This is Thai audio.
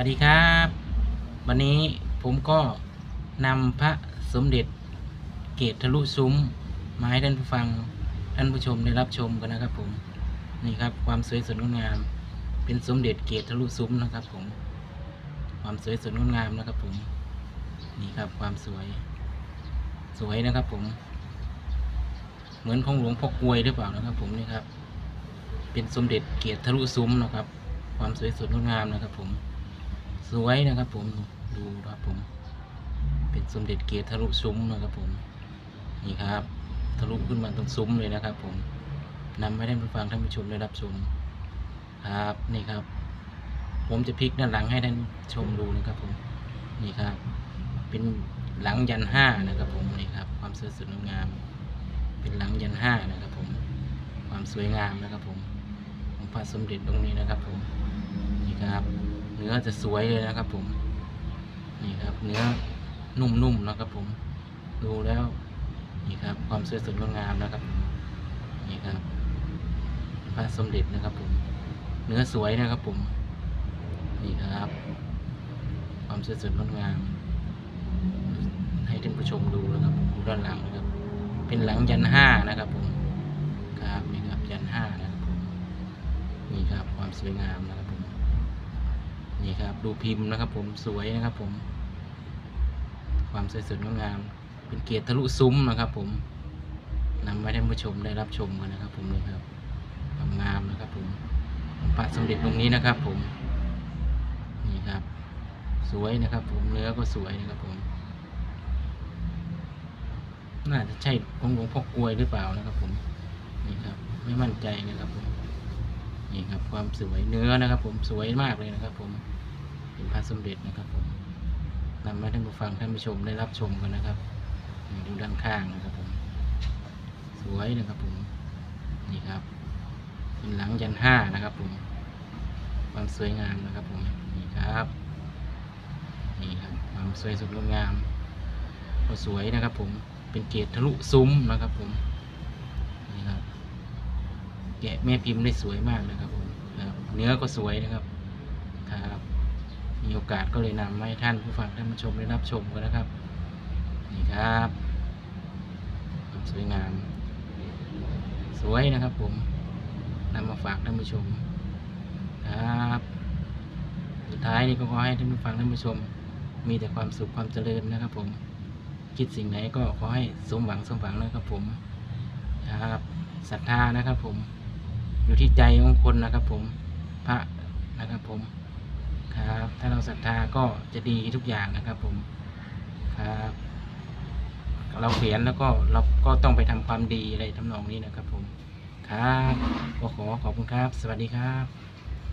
วัสดีครับ วันนี้ผมก็นำพระสมเด็จเกตทะลุซุ้ม มาให้ท่านผู้ฟังท่านผู้ชมได้รับชมกันนะครับผมนี่ครับความสวยสดงดงาม เป็นสมเด็จเกตทะลุซุ้มนะครับผม ความสวยสดงดงามนะครับผมนี่ครับความสวย สวยนะครับผม เหมือนของหลวงพ่อกลวยหรือเปล่านะครับ ผมนี่ครับ เป็นสมเด็จเกตทะลุซุ้มนะครับความสวยสดงดงามนะครับผม สวยนะครับผมดูนะครับผม เป็นสมเด็จเกียรติทะลุซุ้มนะครับผมนี่ครับทะลุขึ้นมาตรงซุ้มเลยนะครับ ผมนำให้ท่านผู้ฟังท่านผู้ชมได้รับชมครับนี่ครับ ผมจะพลิกด้านหลังให้ท่านชมดูนะครับผมนี่ครับ เป็นหลังยันห้านะครับผมนี่ครับ ความสวยสดงดงาม เป็นหลังยันห้านะครับผม ความสวยงามนะครับผมของพระสมเด็จตรงนี้นะครับผมนี่ครับ เนื้อจะสวยเลยนะครับผม นี่ครับ เนื้อนุ่มๆนะครับผม ดูแล้วนี่ครับ ความสวยสดงดงามนะครับ นี่ครับพระสมเด็จนะครับผม เนื้อสวยนะครับผม นี่ครับ ความสวยสดงดงาม ให้ท่านผู้ชมดูนะครับผมดูด้านหลังนะครับ เป็นหลังยันห้านะครับผมครับนี่ครับยันห้านะครับผมนี่ครับความสวยงามนะครับผม นี่ครับ ดูพิมพ์นะครับ ผมสวยนะครับ ผม ความสวยสดงดงาม เป็นเกียรติทะลุซุ้มนะครับ ผมนำไว้ให้ผู้ชมได้รับชมกันนะครับ ผมนี่ครับความงามนะครับ ผมของพระสมเด็จตรงนี้นะครับ ผม นี่ครับ สวยนะครับ ผมเนื้อก็สวยนะครับ ผมน่าจะใช่ของหลวงพ่อกลวยหรือเปล่านะครับ ผมนี่ครับ ไม่มั่นใจนะครับผม นี่ครับความสวยเนื้อนะครับ ผมสวยมากเลยนะครับ ผมเป็นพระสมเด็จนะครับ ผมนำมาให้ท่านผู้ฟังท่านผู้ชมได้รับชมกันนะครับดูด้านข้างนะครับ ผม สวยนะครับ ผมนี่ครับเป็นหลังยันห้านะครับ ผม ความสวยงามนะครับ ผมนี่ครับนี่ครับความสวยสดงดงามก็สวยนะครับ ผมเป็นเกตทะลุซุ้มนะครับ ผม แกะแม่พิมพ์ได้สวยมากนะครับผมเนื้อก็สวยนะครับครับมีโอกาสก็เลยนำให้ท่านผู้ฟังท่านผู้ชมได้รับชมกันนะครับนี่ครับความสวยงาม สวยนะครับผมนำมาฝากท่านผู้ชมครับสุดท้ายนี่ก็ขอให้ท่านผู้ฟังท่านผู้ชม มีแต่ความสุขความเจริญนะครับ ผมคิดสิ่งไหนก็ขอให้สมหวังสมหวังนะครับผมครับศรัทธานะครับผม อยู่ที่ใจของคนนะครับ ผมพระนะครับผมครับถ้าเราศรัทธาก็จะดีทุกอย่างนะครับ ผมครับเราเขียนแล้วก็เราก็ต้องไปทำความดีอะไรทำนองนี้นะครับ ผมครับก็ขอขอบคุณครับ สวัสดีครับ